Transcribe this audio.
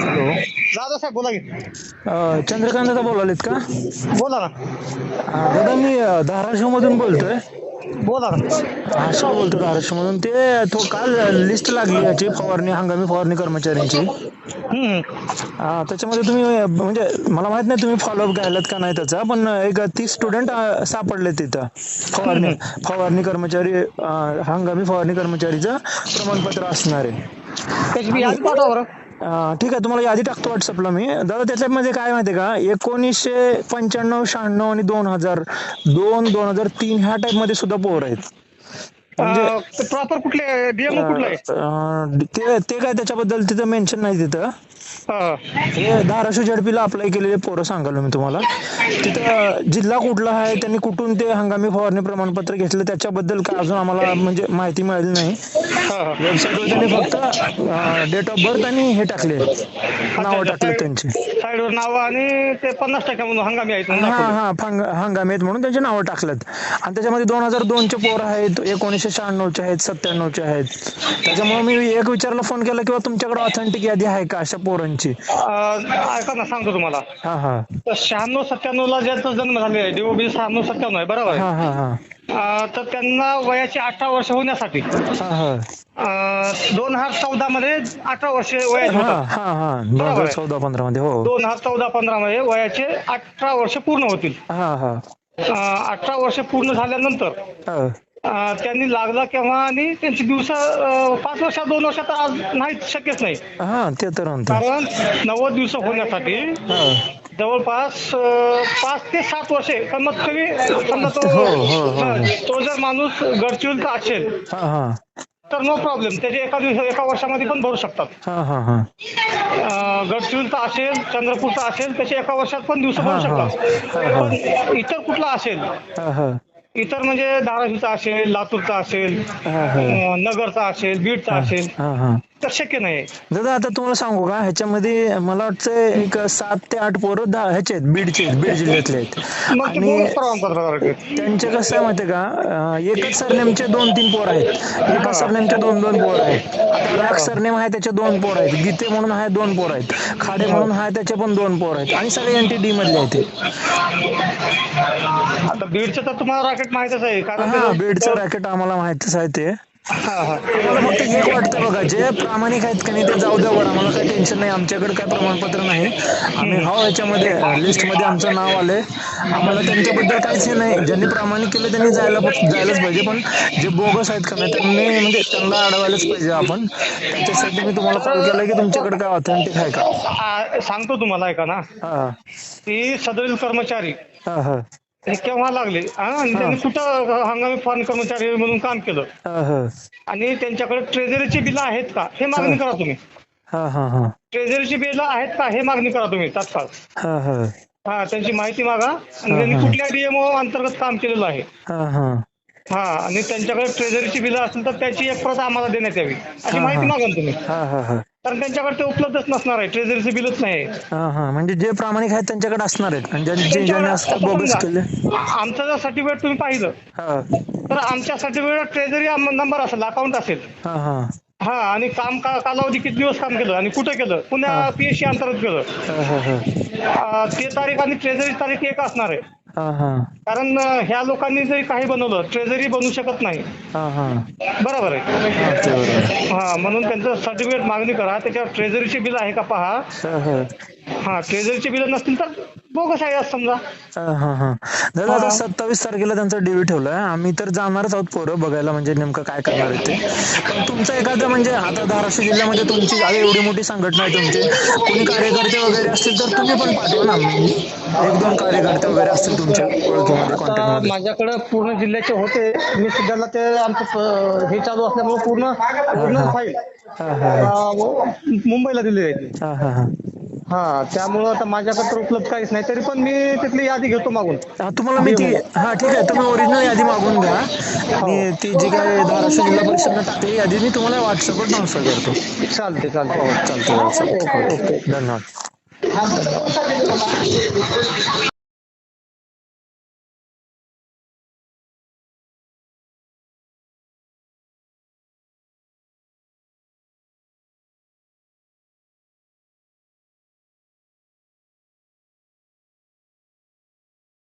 Hello. Jadhav साहेब बोला की. अ, चंद्रकांत दादा बोलालेत का? बोला ना. अ, दादा मी अ, धाराशिव मधून बोलतोय. बोला ना. आशिक बोलतो धाराशिव मधून ते तो काल लिस्ट लागली याची फवारणी हंगामी फवारणी कर्मचाऱ्यांची. हम्म. त्याच्यामध्ये तुम्ही अ, म्हणजे मला माहीत नाही तुम्ही फॉलोअप घ्यायलात का नाही त्याचा पण एक तीस स्टुडंट सापडले तिथं. फवारणी फवारणी कर्मचारी अ, हंगामी फवारणी कर्मचारीचं प्रमाणपत्र असणार आहे. त्याची मी यादी पाठवा बरं. अं, ठीक आहे तुम्हाला यादी टाकतो व्हॉट्सअपला मी. दादा त्याच्यामध्ये काय माहितीये का? एकोणीसशे पंच्याण्णव शहाण्णव आणि दोन हजार दोन दोन हजार तीन ह्या टाइपमध्ये सुद्धा पोर आहेत. प्रॉपर कुठले डीएमओ कुठलं आहे? अं, ते ते काय त्याच्याबद्दल तिथं मेन्शन नाही तिथं. धाराशिव झडपीला अप्लाय केलेले पोरं सांगालो मी तुम्हाला. तिथं जिल्हा कुठला आहे त्यांनी कुठून ते हंगामी फवारणी प्रमाणपत्र घेतलं त्याच्याबद्दल काय अजून आम्हाला म्हणजे माहिती मिळाली नाही. वेबसाईटवर त्यांनी फक्त डेट ऑफ बर्थ आणि हे टाकले. नावं टाकले त्यांची. साईडवर नाव आणि ते पन्नास टक्के म्हणून हंगामी आहेत हा. हा हंगामी आहेत म्हणून त्यांची नावं टाकलेत. आणि त्याच्यामध्ये दोन हजार दोनचे पोर आहेत एकोणीसशे शहाण्णवचे आहेत सत्त्याण्णवचे आहेत. त्याच्यामुळे मी एक विचारला फोन केला किंवा तुमच्याकडे ऑथेंटिक यादी आहे का अशा पोरांची? ऐका ना सांगतो तुम्हाला. हा हा. शहाण्णव सत्त्याण्णव ला ज्यांचा जन्म झालेला आहे डीओबी शहाण्णव सत्त्याण्णव आहे बरोबर हा हा हा. तर त्यांना वयाची अठरा वर्ष होण्यासाठी दोन हजार चौदा मध्ये अठरा वर्ष वयाचे हा हा हा. चौदा पंधरा मध्ये हो. दोन हजार चौदा पंधरा मध्ये वयाचे अठरा वर्ष पूर्ण होतील. हा हा. अठरा वर्ष पूर्ण झाल्यानंतर त्यांनी लागला केव्हा आणि त्यांची दिवस पाच वर्षात दोन वर्षात आज नाही शक्यच नाही. हा ते तर कारण नव्वद दिवस होण्यासाठी हा. जवळपास पाच ते सात वर्षे कमीत कमी समजा तो हो, हो, हो, तो जर माणूस गडचिरोलीचा असेल हा हा. तर नो प्रॉब्लेम त्याचे एका दिवस एका वर्षामध्ये पण भरू शकतात. गडचिरोलीचा असेल चंद्रपूरचा असेल त्याचे एका वर्षात पण दिवस भरू. शकतात. इतर कुठला असेल इतर म्हणजे धाराशिवचा असेल लातूरचा असेल नगरचा असेल बीडचा असेल. तर शक्य नाही. दादा आता तुम्हाला सांगू का? ह्याच्यामध्ये मला वाटतं एक सात ते आठ पोरं दहा ह्याचे आहेत बीडचे आहेत, बीड जिल्ह्यातले आहेत. आणि. त्यांचे कसं आहे माहितीये का? एकच सरनेमचे दोन तीन पोर आहेत. एका सरनेमचे दोन दोन पोर आहेत. राख सरनेम आहे त्याचे दोन पोर आहेत. गीते म्हणून आहे दोन पोर आहेत. खाडे म्हणून आहे त्याचे पण दोन पोर आहेत. आणि सगळे एन टी डी मधले आहेत बीडचं तर तुम्हाला रॉकेट माहितच आहे. कारण हा बीडचं रॅकेट आम्हाला माहितच आहे ते. हा, हा. मला फक्त एक वाटतं बघा. जे प्रामाणिक आहेत का नाही ते जाऊ द्या बरं आम्हाला काही टेन्शन नाही. आमच्याकडे काय प्रमाणपत्र नाही. आम्ही हो याच्यामध्ये लिस्टमध्ये आमचं नाव आलंय. आम्हाला त्यांच्याबद्दल काहीच हे नाही. ज्यांनी प्रामाणिक केलं त्यांनी जायला जायलाच पाहिजे. पण जे बोगस आहेत का नाही त्यांनी म्हणजे त्यांना अडवायलाच पाहिजे आपण. त्याच्यासाठी मी तुम्हाला कॉल केला की तुमच्याकडे काय ऑथेंटिक आहे का? सांगतो तुम्हाला ऐका ना. हा. ती सदरील कर्मचारी. हा केव्हा लागले? हा, आणि त्यांनी कुठं हंगामी फॉरेन कर्मचारी म्हणून काम केलं? हा हा. आणि त्यांच्याकडे ट्रेझरीची बिलं आहेत का? हे मागणी करा तुम्ही. हा हा हा. ट्रेझरीची बिलं आहेत का? हे मागणी करा तुम्ही तात्काळ. हा हा. हा त्यांची माहिती मागा. आणि हा, त्यांनी हा. कुठल्या डीएमओ अंतर्गत काम केलेलं आहे? हा हा. हा आणि त्यांच्याकडे ट्रेझरीची बिलं असेल तर त्याची एक प्रत आम्हाला देण्यात यावी. अशी हा, माहिती हा. मागा ना तुम्ही. हा हा हा. कारण त्यांच्याकडे ते उपलब्धच नसणार आहे. ट्रेझरीचे बिलच नाही. हा हा. म्हणजे जे प्रामाणिक आहेत त्यांच्याकडे असणार आहेत. आमचं जर सर्टिफिकेट तुम्ही पाहिलं हा. तर आमच्या सर्टिफिकेट ट्रेझरी नंबर असेल अकाउंट असेल. हा हा. हा आणि काम कालावधी किती दिवस काम केलं आणि कुठं केलं? पुन्हा. पीएससी अंतर्गत केलं. ते तारीख आणि ट्रेझरी तारीख एक असणार आहे. कारण ह्या लोकांनी जरी काही बनवलं ट्रेझरी बनवू शकत नाही. हा हा. बरोबर आहे. हा हा म्हणून त्यांचं सर्टिफिकेट मागणी करा. त्याच्यावर ट्रेझरीचे बिल आहे का पहा. हा ट्रेझरीचे बिल नसतील तर बोगस आहे असं समजा. हा हा दादा आता. सत्तावीस तारखेला त्यांचा डेव्ही ठेवलाय. आम्ही तर जाणारच आहोत पोरं बघायला म्हणजे नेमकं काय करणार आहे ते. पण तुमचं एखादं म्हणजे आता धाराशिव जिल्ह्यामध्ये तुमची आता एवढी मोठी संघटना आहे तुमची. कोणी कार्यकर्ते वगैरे असतील तर तुम्ही पण पाठवा ना. एक दोन कार्यकर्ते वगैरे असतील तुमच्या ओळखीमध्ये आता माझ्याकडे पूर्ण जिल्ह्याचे होते. मी सध्याला ते आमचं प- हे चालू असल्यामुळे पूर्ण पूर्ण फाईल हा. हा मुंबईला दिली. हा हा हा. हा त्यामुळं आता माझ्याकडे उपलब्ध काहीच नाही. तरी पण मी तिथली यादी घेतो मागून. हा तुम्हाला मी ती हा ठीक आहे. तुम्ही ओरिजिनल यादी मागून घ्या. आणि ती जी काय धाराशिव जिल्हा परिषदनं टाकली यादी मी तुम्हाला व्हॉट्सअपवर ट्रान्सफर करतो. चालते चालते चालतं चालतं ओके ओके. धन्यवाद.